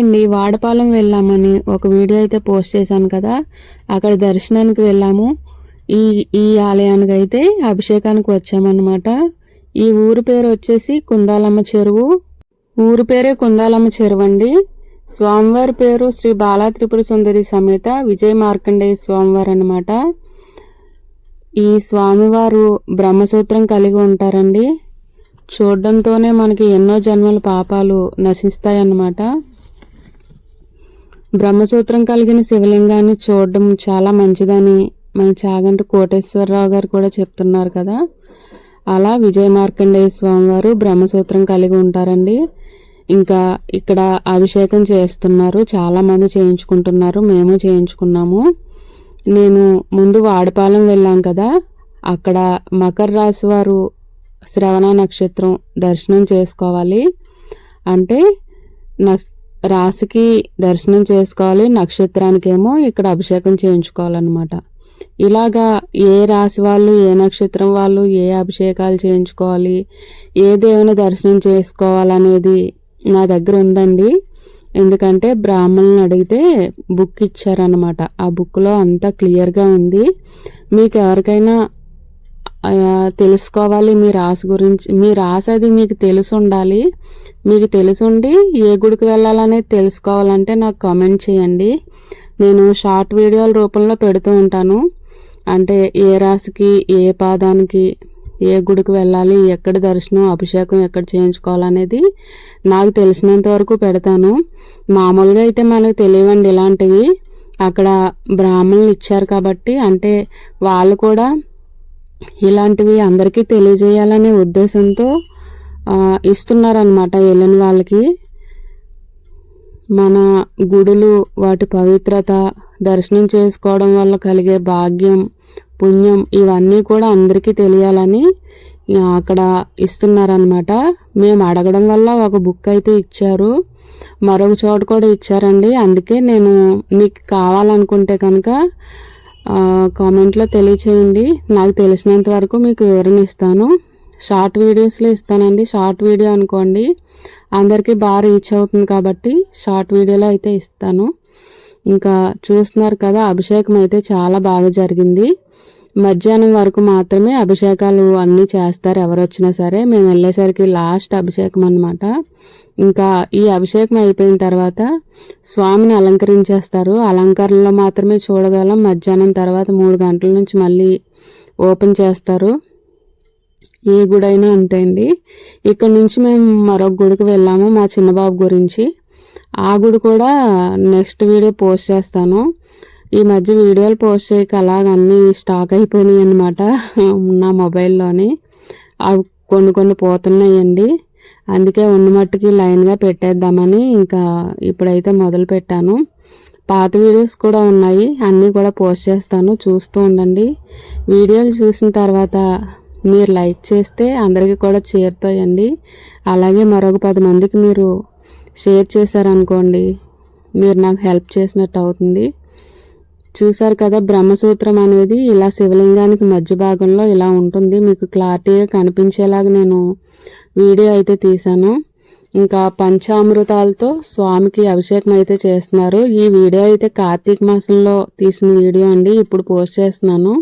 అండి వాడపాలెం వెళ్ళామని ఒక వీడియో అయితే పోస్ట్ చేశాను కదా అక్కడ దర్శనానికి వెళ్ళాము. ఈ ఈ ఆలయానికి అయితే అభిషేకానికి వచ్చామన్నమాట. ఈ ఊరు పేరు వచ్చేసి కుందాలమ్మ చెరువు. ఊరు పేరే కుందాలమ్మ చెరువు అండి. స్వామివారి పేరు శ్రీ బాలా త్రిపుర సుందరి సమేత విజయ మార్కండేయ స్వామివారు అనమాట ఈ స్వామివారు బ్రహ్మసూత్రం కలిగి ఉంటారండి. చూడడంతోనే మనకి ఎన్నో జన్మల పాపాలు నశిస్తాయన్నమాట బ్రహ్మసూత్రం కలిగిన శివలింగాన్ని చూడడం చాలా మంచిదని మన చాగంటి కోటేశ్వరరావు గారు కూడా చెప్తున్నారు కదా. అలా విజయ మార్కండేయ స్వామివారు బ్రహ్మసూత్రం కలిగి ఉంటారండి. ఇంకా ఇక్కడ అభిషేకం చేస్తున్నారు. చాలామంది చేయించుకుంటున్నారు. మేము చేయించుకున్నాము. నేను ముందు వాడపాలెం వెళ్ళాం కదా. అక్కడ మకర రాశి వారు శ్రవణ నక్షత్రం దర్శనం చేసుకోవాలి. అంటే రాశికి దర్శనం చేసుకోవాలి నక్షత్రానికేమో ఇక్కడ అభిషేకం చేయించుకోవాలన్నమాట. ఇలాగా ఏ రాశి వాళ్ళు ఏ నక్షత్రం వాళ్ళు ఏ అభిషేకాలు చేయించుకోవాలి ఏ దేవుని దర్శనం చేసుకోవాలనేది నా దగ్గర ఉందండి. ఎందుకంటే బ్రాహ్మణుని అడిగితే బుక్ ఇచ్చారనమాట ఆ బుక్లో అంతా క్లియర్గా ఉంది. మీకు ఎవరికైనా తెలుసుకోవాలి మీ రాశి గురించి. మీ రాశి అది మీకు తెలిసి ఉండాలి మీకు తెలిసి ఉండి ఏ గుడికి వెళ్ళాలనేది తెలుసుకోవాలంటే నాకు కామెంట్ చేయండి. నేను షార్ట్ వీడియోల రూపంలో పెడుతూ ఉంటాను. అంటే ఏ రాశికి ఏ పాదానికి ఏ గుడికి వెళ్ళాలి ఎక్కడ దర్శనం అభిషేకం ఎక్కడ చేయించుకోవాలనేది నాకు తెలిసినంత వరకు పెడతాను. మామూలుగా అయితే మనకు తెలియవండి ఇలాంటివి. అక్కడ బ్రాహ్మణులు ఇచ్చారు కాబట్టి అంటే వాళ్ళు కూడా ఇలాంటివి అందరికీ తెలియజేయాలనే ఉద్దేశంతో ఇస్తున్నారనమాట వెళ్ళిన వాళ్ళకి. మన గుడులు వాటి పవిత్రత దర్శనం చేసుకోవడం వల్ల కలిగే భాగ్యం పుణ్యం ఇవన్నీ కూడా అందరికీ తెలియాలని అక్కడ ఇస్తున్నారనమాట మేము అడగడం వల్ల ఒక బుక్ అయితే ఇచ్చారు. మరొక చోట కూడా ఇచ్చారండి. అందుకే నేను మీకు కావాలనుకుంటే కనుక కామెంట్లో తెలియచేయండి. నాకు తెలిసినంత వరకు మీకు వివరణ ఇస్తాను. షార్ట్ వీడియోస్లో ఇస్తానండి. షార్ట్ వీడియో అనుకోండి అందరికీ బాగా రీచ్ అవుతుంది కాబట్టి షార్ట్ వీడియోలో అయితే ఇస్తాను. ఇంకా చూస్తున్నారు కదా అభిషేకం అయితే చాలా బాగా జరిగింది. మధ్యాహ్నం వరకు మాత్రమే అభిషేకాలు అన్నీ చేస్తారు ఎవరు వచ్చినా సరే. మేము వెళ్ళేసరికి లాస్ట్ అభిషేకం అనమాట ఇంకా ఈ అభిషేకం అయిపోయిన తర్వాత స్వామిని అలంకరించేస్తారు. అలంకరణలో మాత్రమే చూడగలం. మధ్యాహ్నం తర్వాత మూడు గంటల నుంచి మళ్ళీ ఓపెన్ చేస్తారు. ఏ గుడైనా అంతే అండి. ఇక్కడ నుంచి మేము మరొక గుడికి వెళ్ళాము మా చిన్నబాబు గురించి. ఆ గుడి కూడా నెక్స్ట్ వీడియో పోస్ట్ చేస్తాను. ఈ మధ్య వీడియోలు పోస్ట్ చేయక అలాగన్నీ స్టాక్ అయిపోయినాయి అనమాట నా మొబైల్లోని. అవి కొన్ని కొన్ని పోతున్నాయండి. అందుకే ఉన్న మట్టుకి లైన్గా పెట్టేద్దామని ఇంకా ఇప్పుడైతే మొదలు పెట్టాను. పాత వీడియోస్ కూడా ఉన్నాయి అన్నీ కూడా పోస్ట్ చేస్తాను చూస్తూ ఉండండి. వీడియోలు చూసిన తర్వాత మీరు లైక్ చేస్తే అందరికీ కూడా చేరుతాయండి అలాగే మరొక పది మందికి మీరు షేర్ చేశారనుకోండి మీరు నాకు హెల్ప్ చేసినట్టు అవుతుంది. చూసారు కదా బ్రహ్మసూత్రం అనేది ఇలా శివలింగానికి మధ్య భాగంలో ఇలా ఉంటుంది. మీకు క్లారిటీగా కనిపించేలాగా నేను వీడియో అయితే తీశాను. ఇంకా పంచామృతాలతో స్వామికి అభిషేకం అయితే చేస్తున్నారు. ఈ వీడియో అయితే కార్తీక మాసంలో తీసిన వీడియో అండి. ఇప్పుడు పోస్ట్ చేస్తున్నాను.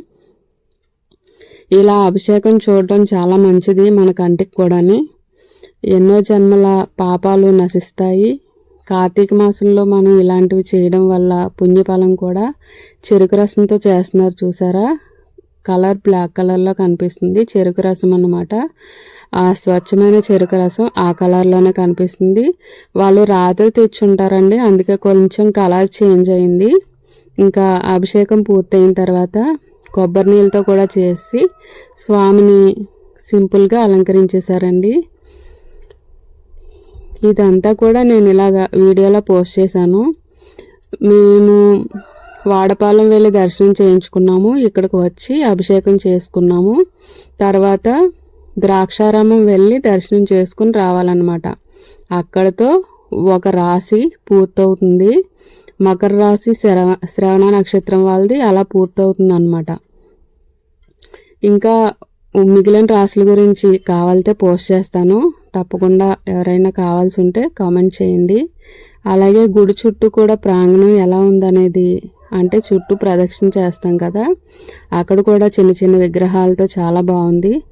ఇలా అభిషేకం చూడటం చాలా మంచిది మన కంటికి కూడాని. ఎన్నో జన్మల పాపాలు నశిస్తాయి. కార్తీక మాసంలో మనం ఇలాంటివి చేయడం వల్ల పుణ్యఫలం కూడా చెరుకు రసంతో చేస్తున్నారు చూసారా? కలర్ బ్లాక్ కలర్లో కనిపిస్తుంది. చెరుకు రసం అన్నమాట. ఆ స్వచ్ఛమైన చెరుకు రసం ఆ కలర్లోనే కనిపిస్తుంది. వాళ్ళు రాత్రి తెచ్చుంటారండి. అందుకే కొంచెం కలర్ చేంజ్ అయింది. ఇంకా అభిషేకం పూర్తయిన తర్వాత కొబ్బరి నీళ్ళతో కూడా చేసి స్వామిని సింపుల్గా అలంకరించేశారండి. ఇదంతా కూడా నేను ఇలాగ వీడియోలో పోస్ట్ చేశాను. మేము వాడపాలెం వెళ్ళి దర్శనం చేయించుకున్నాము. ఇక్కడికి వచ్చి అభిషేకం చేసుకున్నాము. తర్వాత ద్రాక్షారామం వెళ్ళి దర్శనం చేసుకుని రావాలన్నమాట. అక్కడతో ఒక రాశి పూర్తవుతుంది. మకర రాశి శ్రవ శ్రవణ నక్షత్రం వాళ్ళది అలా పూర్తవుతుంది అనమాట ఇంకా మిగిలిన రాశుల గురించి కావాలితే పోస్ట్ చేస్తాను. తప్పకుండా ఎవరైనా కావాల్సి ఉంటే కామెంట్ చేయండి. అలాగే గుడి చుట్టూ కూడా ప్రాంగణం ఎలా ఉందనేది అంటే చుట్టూ ప్రదక్షిణ చేస్తాం కదా. అక్కడ కూడా చిన్న చిన్న విగ్రహాలతో చాలా బాగుంది.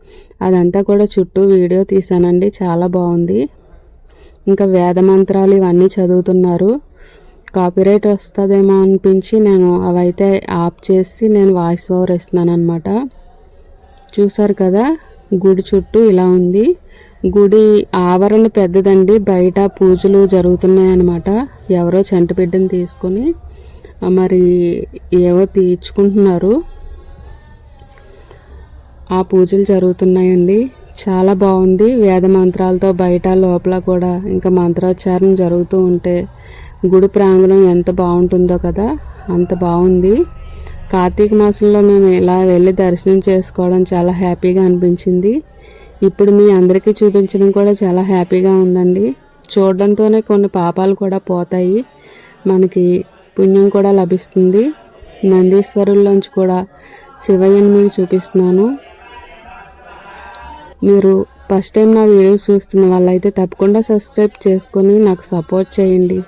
అదంతా కూడా చుట్టూ వీడియో తీసానండి. చాలా బాగుంది. ఇంకా వేద మంత్రాలు ఇవన్నీ చదువుతున్నారు. కాపీరైట్ వస్తుందేమో అనిపించి నేను అవైతే ఆఫ్ చేసి నేను వాయిస్ ఓవర్ ఇస్తున్నాను అనమాట చూసారు కదా గుడి చుట్టూ ఇలా ఉంది. గుడి ఆవరణ పెద్దదండి. బయట పూజలు జరుగుతున్నాయన్నమాట. ఎవరో చంటిబిడ్డను తీసుకొని. మరి ఏవో తీర్చుకుంటున్నారు. ఆ పూజలు జరుగుతున్నాయండి. చాలా బాగుంది. వేద మంత్రాలతో బయట లోపల కూడా ఇంకా మంత్రోచ్చారణ జరుగుతూ ఉంటే గుడి ప్రాంగణం ఎంత బాగుంటుందో కదా అంత బాగుంది. కార్తీక మాసంలో మేము ఇలా వెళ్ళి దర్శనం చేసుకోవడం చాలా హ్యాపీగా అనిపించింది. ఇప్పుడు మీ అందరికీ చూపించడం కూడా చాలా హ్యాపీగా ఉందండి. చూడడంతోనే కొన్ని పాపాలు కూడా పోతాయి. మనకి పుణ్యం కూడా లభిస్తుంది. నందీశ్వరుల్లోంచి కూడా శివయ్యని మీకు చూపిస్తున్నాను. మీరు ఫస్ట్ టైం నా వీడియోస్ చూస్తున్న వాళ్ళైతే తప్పకుండా సబ్స్క్రైబ్ చేసుకొని నాకు సపోర్ట్ చేయండి.